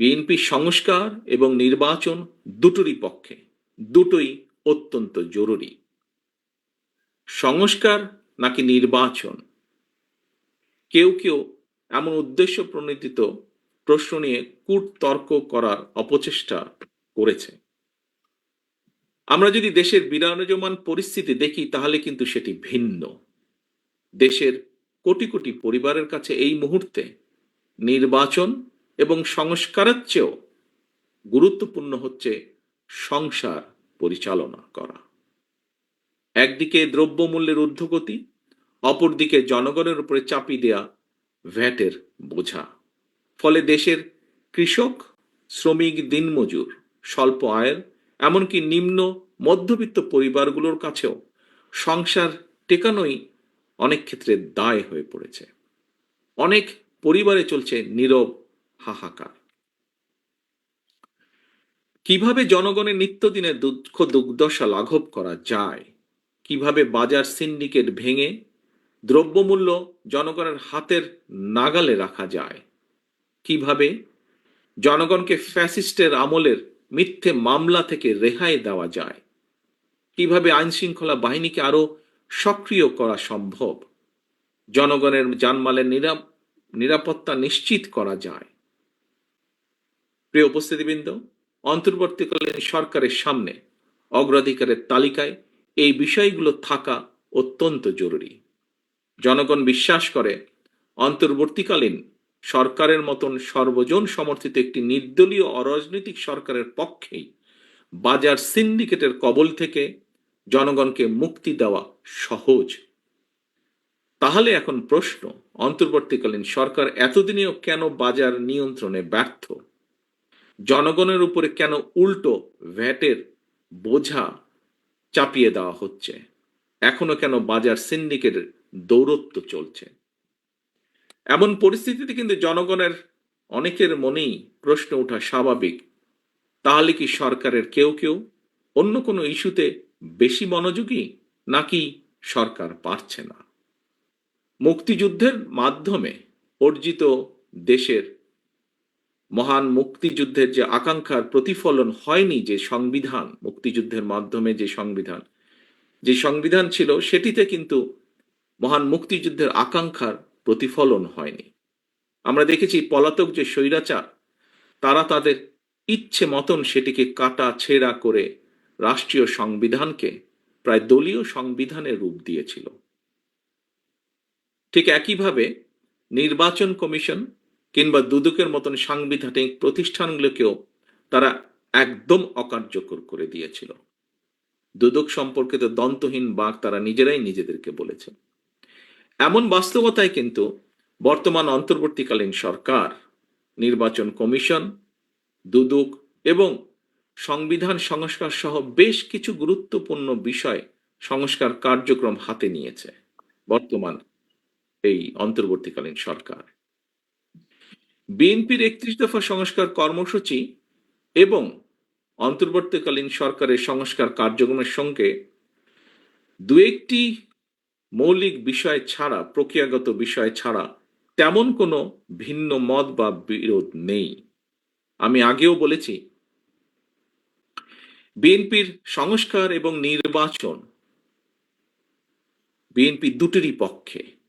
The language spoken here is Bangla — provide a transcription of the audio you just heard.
বিএনপি সংস্কার এবং নির্বাচন দুটোরই পক্ষে, দুটোই অত্যন্ত জরুরি। সংস্কার নাকি নির্বাচন? কেউ কেউ এমন উদ্দেশ্য প্রণোদিত প্রশ্ন নিয়ে কূটতর্ক করার অপচেষ্টা করেছে। আমরা যদি দেশের বিরাজমান পরিস্থিতি দেখি, তাহলে কিন্তু সেটি ভিন্ন। দেশের কোটি কোটি পরিবারের কাছে এই মুহূর্তে নির্বাচন এবং সংস্কারের চেয়েও গুরুত্বপূর্ণ হচ্ছে সংসার পরিচালনা করা। একদিকে দ্রব্যমূল্যের ঊর্ধ্বগতি, অপরদিকে জনগণের উপরে চাপিয়ে দেয়া ভ্যাটের বোঝা। ফলে দেশের কৃষক, শ্রমিক, দিনমজুর, স্বল্প আয়ের, এমনকি নিম্ন, মধ্যবিত্ত পরিবারগুলোর কাছেও সংসার টেকানোই অনেক ক্ষেত্রে দায় হয়ে পড়েছে। অনেক পরিবারে চলছে নীরব হাহাকার। কীভাবে জনগণের নিত্যদিনের দুঃখ দুর্দশা লাঘব করা যায়? কীভাবে বাজার সিন্ডিকেট ভেঙে দ্রব্যমূল্য জনগণের হাতের নাগালে রাখা যায়? কীভাবে জনগণকে ফ্যাসিস্টের আমলের মিথ্যে মামলা থেকে রেহাই দেওয়া যায়? কীভাবে আইন শৃঙ্খলা বাহিনীকে আরও সক্রিয় করা সম্ভব? জনগণের জানমালের নিরাপ, নিরাপত্তা নিশ্চিত করা যায়? প্রিয় উপস্থিতিবৃন্দ, অন্তর্বর্তীকালীন সরকারের সামনে অগ্রাধিকারের তালিকায় এই বিষয়গুলো থাকা অত্যন্ত জরুরি। জনগণ বিশ্বাস করে, অন্তর্বর্তীকালীন সরকারের মতন সর্বজন সমর্থিত একটি নির্দলীয় অরাজনৈতিক সরকারের পক্ষেই বাজার সিন্ডিকেটের কবল থেকে জনগণকে মুক্তি দেওয়া সহজ। তাহলে এখন প্রশ্ন, অন্তর্বর্তীকালীন সরকার এতদিনেও কেন বাজার নিয়ন্ত্রণে ব্যর্থ? জনগণের উপরে কেন উল্টো ভ্যাটের বোঝা চাপিয়ে দেওয়া হচ্ছে? এখনও কেন বাজার সিন্ডিকেটের দৌরত্ব চলছে? এমন পরিস্থিতিতে কিন্তু জনগণের অনেকের মনেই প্রশ্ন ওঠা স্বাভাবিক। তাহলে কি সরকারের কেউ কেউ অন্য কোনো ইস্যুতে বেশি মনোযোগী নাকি সরকার পারছে না? মুক্তিযুদ্ধের মাধ্যমে অর্জিত দেশের মহান মুক্তিযুদ্ধের যে আকাঙ্ক্ষার প্রতিফলন হয়নি যে সংবিধান, মুক্তিযুদ্ধের মাধ্যমে যে সংবিধান যে সংবিধান ছিল সেটিতে কিন্তু মহান মুক্তিযুদ্ধের আকাঙ্ক্ষার প্রতিফলন হয়নি। আমরা দেখেছি পলাতক যে স্বৈরাচার, তারা তাদের ইচ্ছে মতন সেটিকে কাটা ছেঁড়া করে রাষ্ট্রীয় সংবিধানকে প্রায় দলীয় সংবিধানের রূপ দিয়েছিল। ঠিক একইভাবে নির্বাচন কমিশন কিংবা দুদকের মতন সাংবিধানিক প্রতিষ্ঠানগুলোকেও তারা একদম অকার্যকর করে দিয়েছিল। দুদক সম্পর্কিত দন্তহীন বাক তারা নিজেরাই নিজেদেরকে বলেছে। এমন বাস্তবতায় কিন্তু বর্তমান অন্তর্বর্তীকালীন সরকার, নির্বাচন কমিশন, দুদক এবং সংবিধান সংস্কার সহ বেশ কিছু গুরুত্বপূর্ণ বিষয় সংস্কার কার্যক্রম হাতে নিয়েছে বর্তমান এই অন্তর্বর্তীকালীন সরকার। বিএনপির একত্রিশ দফা সংস্কার কর্মসূচি এবং অন্তর্বর্তীকালীন সরকারের সংস্কার কার্যক্রমের সঙ্গে দু একটি মৌলিক বিষয় ছাড়া, প্রক্রিয়াগত বিষয় ছাড়া তেমন কোনো ভিন্ন মত বা বিরোধ নেই। আমি আগেও বলেছি, বিএনপির সংস্কার এবং নির্বাচন বিএনপি দুটোরই পক্ষে।